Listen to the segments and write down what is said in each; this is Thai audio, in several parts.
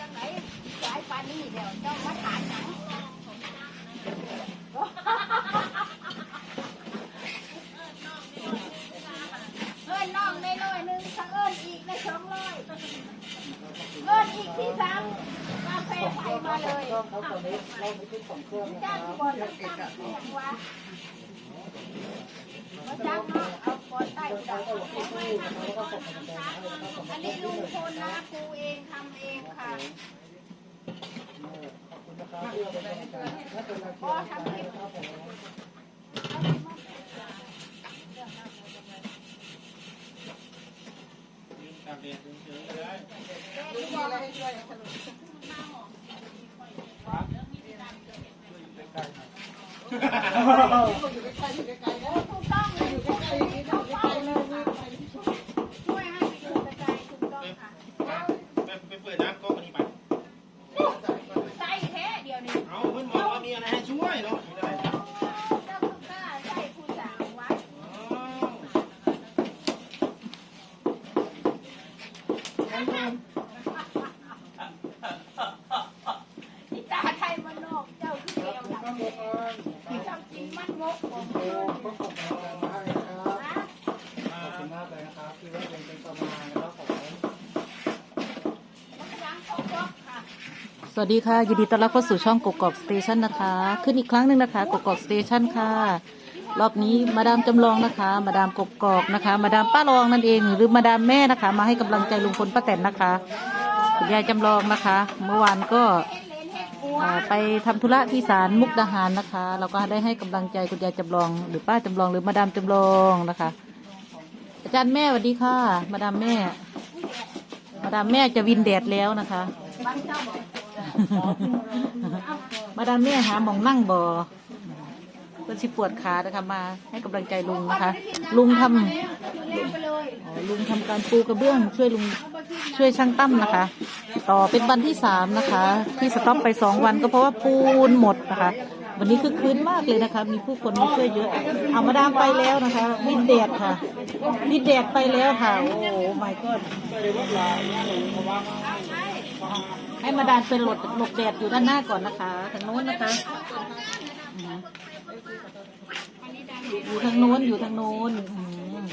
จังไหนสายปานนี้เดี๋ยวเจ้ามาถามหนังเอิ้นน้องได้ร้อยหนึงถ้าเอิ้นอีกได้สองร้อยเอิ้นอีกที่สามกาแฟไทยมาเลยเขาตอนนี้เราไม่ใช่ของเครื่องนะคจ้ารับก่อนตั้งตั้งเสียงวะมาจ้างเนาะเอาก่อนใต้ดาว อันนี้ลุงพลนะครูเองทำเองค่ะขอบคุณนะครับที่เราเป็นกำลังใจและเป็นกำลังใจนะครับผมถูกต้องเลยถูก เอาเพื่อนบอกว่ามีอะไรให้ช่วยเนาะ สวัสดีค่ะยินดีต้อนรับเข้าสู่ช่องกกอกสเตชันนะคะ ขึ้นอีกครั้งหนึ่งนะคะกกอกสเตชันค่ะ รอบนี้มาดามจำลองนะคะ มาดามกกอกนะคะ มาดามป้ารองนั่นเอง หรือมาดามแม่นะคะ มาให้กำลังใจลุงพลป้าแตนนะคะคุณยายจำลองนะคะ เมื่อวานก็อ่าไปทำธุระที่ศาลมุกดาหารนะคะเราก็ได้ให้กำลังใจคุณยายจำลอง หรือป้าจำลองหรือมาดามจำลองนะคะ อาจารย์แม่สวัสดีค่ะ มาดามแม่ มาดามแม่จะวินแดดแล้วนะคะบางเจ้าบอก มาดามแม่หาหมองนั่งบ่เพื่อนสิปวดขานะคะมาให้กำลังใจลุงนะคะ ลุงทำอ๋อลุงทำการปูกระเบื้องช่วยลุงช่วยช่างตั้มนะคะ ต่อเป็นวันที่สามนะคะ ที่สต็อปไปสองวันก็เพราะว่าปูนหมดนะคะ วันนี้คือคืนมากเลยนะคะ มีผู้คนมาช่วยเยอะ เอามาดามไปแล้วนะคะวินแดดค่ะวินแดดไปแล้วค่ะ โอ้โหไม่ก็ ให้มาดามเป็นหลบหลบแดดอยู่ด้านหน้าก่อนนะคะทางโน้นนะคะอืมอยู่ทางโน้นอยู่ทางโน้นอืม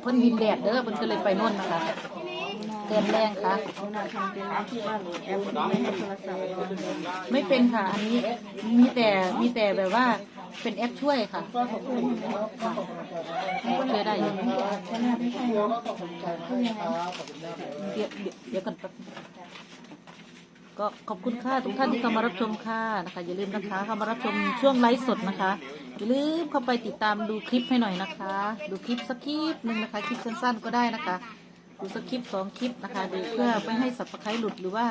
เพิ่นวินแดดเด้อเพิ่นก็เลยไปโน่นนะคะแดดแรงค่ะไม่เป็นค่ะ อันนี้มีแต่มีแต่แบบว่าเป็นแอปช่วยค่ะก็ช่วยได้อยู่เดี๋ยวก็ขอบคุณใจมากนะ ครับขอบคุณมากเลยเดี๋ยวเดี๋ยวเดี๋ยวกันแป๊บก็ขอบคุณค่ะทุกท่านที่เข้ามารับชมค่ะนะคะ อย่าลืมนะคะเข้ามารับชมช่วงไลฟ์สดนะคะอย่าลืมเข้าไปติดตามดูคลิปให้หน่อยนะคะ ดูคลิปสักคลิปหนึ่งนะคะ คลิปสั้นๆก็ได้นะคะ ดูสักคลิปสองคลิปนะคะดูเพื่อไม่ให้สับสไครหลุดหรือว่า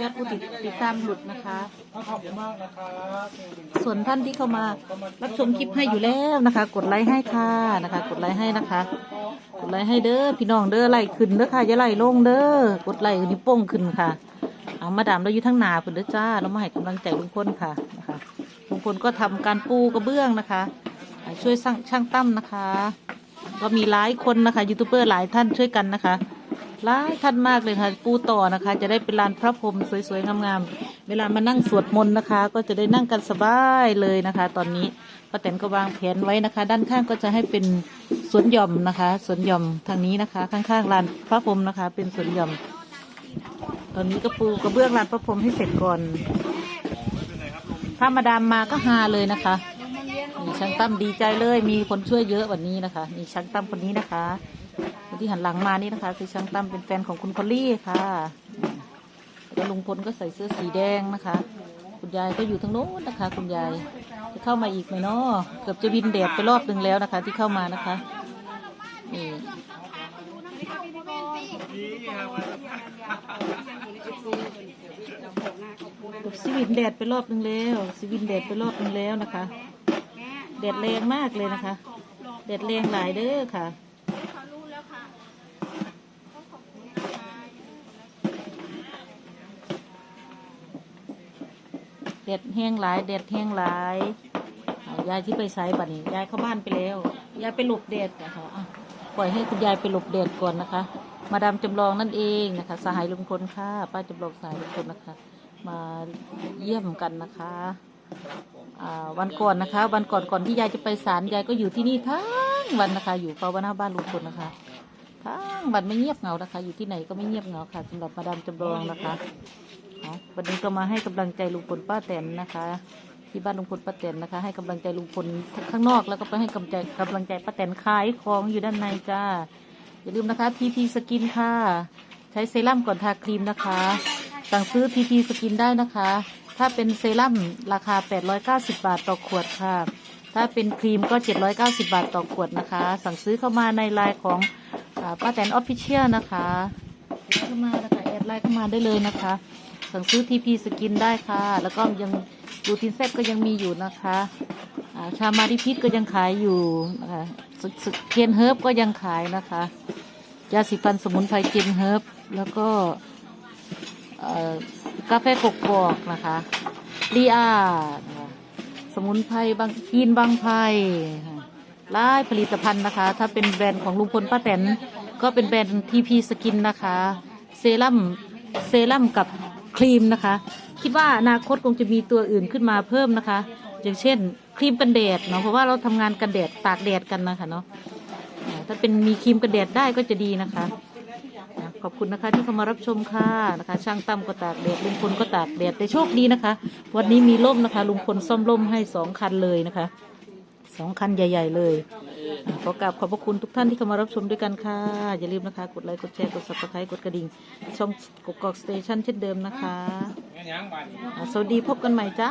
ยอดผู้ติดติดตามหลุดนะคะ ขอบคุณมากนะครับส่วนท่านที่เข้ามารับชมคลิปให้อยู่แล้วนะคะ กดไลค์ให้ค่ะนะคะ กดไลค์ให้นะคะ กดไลค์ให้เด้อพี่น้องเด้อไล่ขึ้นเด้อค่ะอย่าไล่ลงเด้อกดไลค์นิ้วโป้งขึ้นค่ะเอามาดามเราอยู่ทั้งนาเพิ่นเด้อจ้าเรามาให้กำลังใจลุงพลค่ะนะคะลุงพลก็ทำการปูกระเบื้องนะคะ ช่วยสร้างช่างตั้มนะคะ ก็มีหลายคนนะคะยูทูบเบอร์หลายท่านช่วยกันนะคะ หลายท่านมากเลยค่ะ ปูต่อนะคะ จะได้เป็นลานพระพรหมสวยๆงามๆเวลามานั่งสวดมนต์นะคะ ก็จะได้นั่งกันสบายเลยนะคะ ตอนนี้ป้าแตนก็วางแผนไว้นะคะ ด้านข้างก็จะให้เป็นสวนหย่อมนะคะสวนหย่อมทางนี้นะคะ ข้างๆลานพระพรหมนะคะ เป็นสวนหย่อม ตอนนี้ก็ปูกระเบื้องลานพระพรหมให้เสร็จก่อนถ้ามาดามมาก็ฮาเลยนะคะนี่ช่างตั้มดีใจเลย มีคนช่วยเยอะวันนี้นะคะนี่ช่างตั้มคนนี้นะคะ ที่หันหลังมานี่นะคะ คือช่างตั้มเป็นแฟนของคุณพอลลี่ค่ะแล้วลุงพลก็ใส่เสื้อสีแดงนะคะ คุณยายก็อยู่ทางโน้นนะคะ คุณยายจะเข้ามาอีกไหมเนาะเกือบจะบินแดดไปรอบหนึ่งแล้วนะคะ ที่เข้ามานะคะนี่สวินแดดไปรอบหนึ่งแล้วสวินแดดไปรอบหนึ่งแล้วนะคะแดดแรงมากเลยนะคะแดดแรงหลายเด้อค่ะ เขารู้แล้วค่ะเขาขอบคุณนะคะ แดดแห้งหลายแดดแห้งหลายายายที่ไปใช้บัดนี้ยายเข้าบ้านไปแล้วยายไปหลบแดดนะคะอะปล่อยให้คุณยายไปหลบแดดก่อนนะคะ มาดามจำลองนั่นเองนะคะ สหายลุงพลค่ะ ป้าจำลองสหายลุงพลนะคะ มาเยี่ยมกันนะคะวันก่อนนะคะ วันก่อนก่อนที่ยายจะไปศาลยายก็อยู่ที่นี่ทั้งวันนะคะ อยู่เฝ้าหน้าบ้านลุงพลนะคะทั้งวันไม่เงียบเหงานะคะ อยู่ที่ไหนก็ไม่เงียบเหงาค่ะสำหรับมาดามจำลองนะคะ วันนี้ก็มาให้กำลังใจลุงพลป้าแตนนะคะ ที่บ้านลุงพลป้าแตนนะคะ ให้กำลังใจลุงพลข้างนอกแล้วก็ไปให้กำลังใจกำลังใจป้าแตนขายของอยู่ด้านในจ้า อย่าลืมนะคะทีพีสกินค่ะ ใช้เซรั่มก่อนทาครีมนะคะ สั่งซื้อทีพีสกินได้นะคะ ถ้าเป็นเซรั่มราคา 890 บาทต่อขวดค่ะ ถ้าเป็นครีมก็ 790 บาทต่อขวดนะคะ สั่งซื้อเข้ามาในไลน์ของอป้าแตนออฟฟิเชียลนะคะเข้ามานะคะแอดไลน์เข้ามาได้เลยนะคะ สั่งซื้อทีพีสกินได้ค่ะ แล้วก็ยังดูทินเซตก็ยังมีอยู่นะคะชามาริพิษก็ยังขายอยู่นะคะเทียนเฮิร์บก็ยังขายนะคะยาสีฟันสมุนไพรเจนเฮิร์บแล้วก็กาแฟกกอกนะคะลีอาสมุนไพรบางกีนบางไพรค่ะหลายผลิตภัณฑ์นะคะ ถ้าเป็นแบรนด์ของลุงพลป้าแตนก็เป็นแบรนด์ทีพีสกินนะคะ เซรั่มเซรั่มกับ ครีมนะคะ คิดว่าอนาคตคงจะมีตัวอื่นขึ้นมาเพิ่มนะคะ อย่างเช่น ครีมกันแดดเนาะเพราะว่าเราทำงานกันแดดตากแดดกันนะคะเนาะถ้าเป็นมีครีมกันแดดได้ก็จะดีนะคะขอบคุณนะคะที่เข้ามารับชมค่ะนะคะ ช่างตั้มก็ตากแดดลุงพลก็ตากแดดแต่โชคดีนะคะ วันนี้มีร่มนะคะลุงพลซ่อมร่มให้สองคันเลยนะคะสองคันใหญ่ ๆ เลย ขอกราบขอบพระคุณทุกท่านที่เข้ามารับชมด้วยกันค่ะ อย่าลืมนะคะ กดไลค์ กดแชร์ กด subscribe กดกระดิ่ง ช่องกกอกสเตชันเช่นเดิมนะคะงั้นยังบ้านอ่าสวัสดีพบกันใหม่จ้า